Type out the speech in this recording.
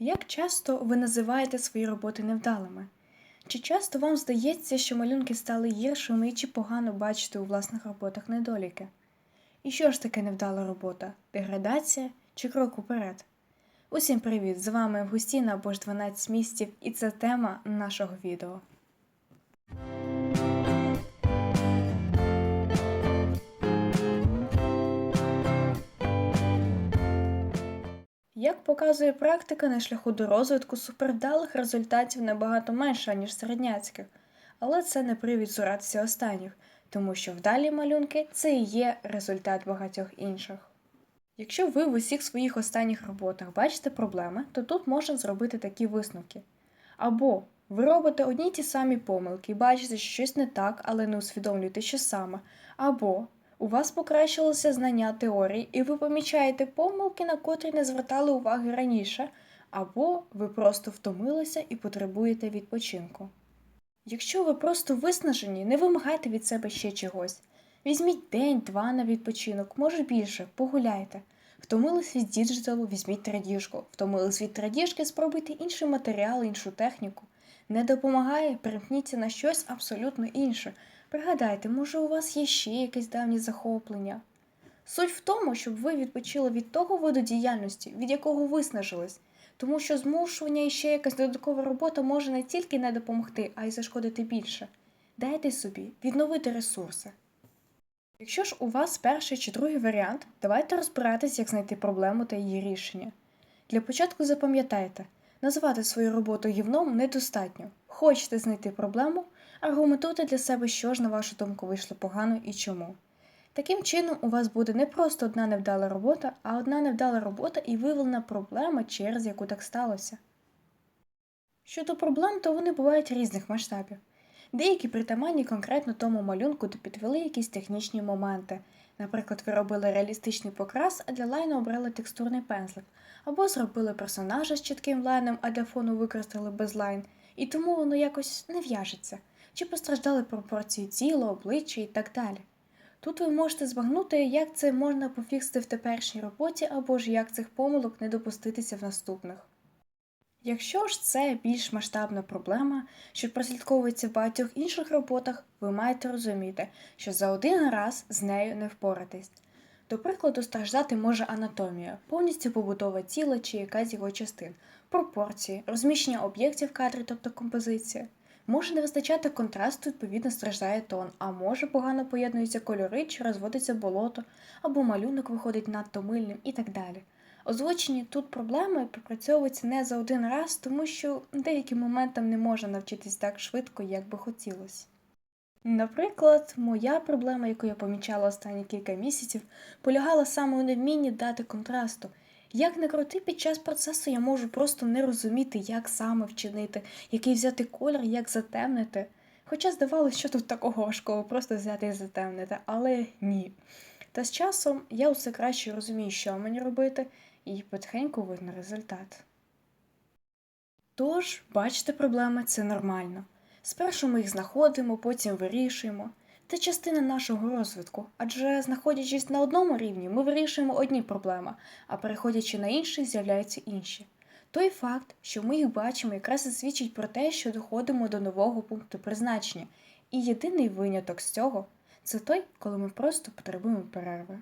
Як часто ви називаєте свої роботи невдалими? Чи часто вам здається, що малюнки стали гіршими і чи погано бачите у власних роботах недоліки? І що ж таке невдала робота? Деградація чи крок уперед? Усім привіт! З вами Августіна або ж 12 містів, і це тема нашого відео. Як показує практика, на шляху до розвитку супервдалих результатів набагато менше, ніж середняцьких, але це не привід зуратися останніх, тому що вдалі малюнки це і є результат багатьох інших. Якщо ви в усіх своїх останніх роботах бачите проблеми, то тут можна зробити такі висновки. Або ви робите одні й ті самі помилки і бачите, що щось не так, але не усвідомлюєте, що саме. Або у вас покращилося знання теорії, і ви помічаєте помилки, на котрі не звертали уваги раніше, або ви просто втомилися і потребуєте відпочинку. Якщо ви просто виснажені, не вимагайте від себе ще чогось. Візьміть день-два на відпочинок, може більше, погуляйте. Втомились від діджиталу, візьміть традіжку. Втомились від традіжки, спробуйте інший матеріал, іншу техніку. Не допомагає, перемкніться на щось абсолютно інше. Пригадайте, може, у вас є ще якесь давнє захоплення. Суть в тому, щоб ви відпочили від того виду діяльності, від якого виснажились, тому що змушування і ще якась додаткова робота може не тільки не допомогти, а й зашкодити більше. Дайте собі відновити ресурси. Якщо ж у вас перший чи другий варіант, давайте розбиратись, як знайти проблему та її рішення. Для початку запам'ятайте, назвати свою роботу гівном недостатньо. Хочете знайти проблему, аргументуйте для себе, що ж, на вашу думку, вийшло погано і чому. Таким чином, у вас буде не просто одна невдала робота, а одна невдала робота і виявлена проблема, через яку так сталося. Щодо проблем, то вони бувають різних масштабів. Деякі притаманні конкретно тому малюнку, де підвели якісь технічні моменти. Наприклад, ви робили реалістичний покрас, а для лайну обрали текстурний пензлик, або зробили персонажа з чітким лайном, а для фону використали безлайн, і тому воно якось не в'яжеться, чи постраждали пропорції тіла, обличчя і так далі. Тут ви можете збагнути, як це можна пофіксити в теперішній роботі, або ж як цих помилок не допуститися в наступних. Якщо ж це більш масштабна проблема, що прослідковується в багатьох інших роботах, ви маєте розуміти, що за один раз з нею не впоратись. До прикладу, страждати може анатомія, повністю побудова тіла чи якась його частин, пропорції, розміщення об'єктів кадрі, тобто композиція. Може не вистачати контрасту, відповідно страждає тон, а може погано поєднуються кольори чи розводиться болото, або малюнок виходить надто мильним і так далі. Озвучені тут проблеми пропрацьовуються не за один раз, тому що деяким моментам не можна навчитись так швидко, як би хотілося. Наприклад, моя проблема, яку я помічала останні кілька місяців, полягала саме у невмінні дати контрасту. Як не крути, під час процесу я можу просто не розуміти, як саме вчинити, який взяти колір, як затемнити. Хоча здавалося, що тут такого важкого просто взяти і затемнити, але ні. Та з часом я усе краще розумію, що мені робити, і потихеньку видно результат. Тож, бачите проблеми це нормально. Спершу ми їх знаходимо, потім вирішуємо. Це частина нашого розвитку, адже знаходячись на одному рівні, ми вирішуємо одні проблеми, а переходячи на інший, з'являються інші. Той факт, що ми їх бачимо, якраз і свідчить про те, що доходимо до нового пункту призначення, і єдиний виняток з цього це той, коли ми просто потребуємо перерви.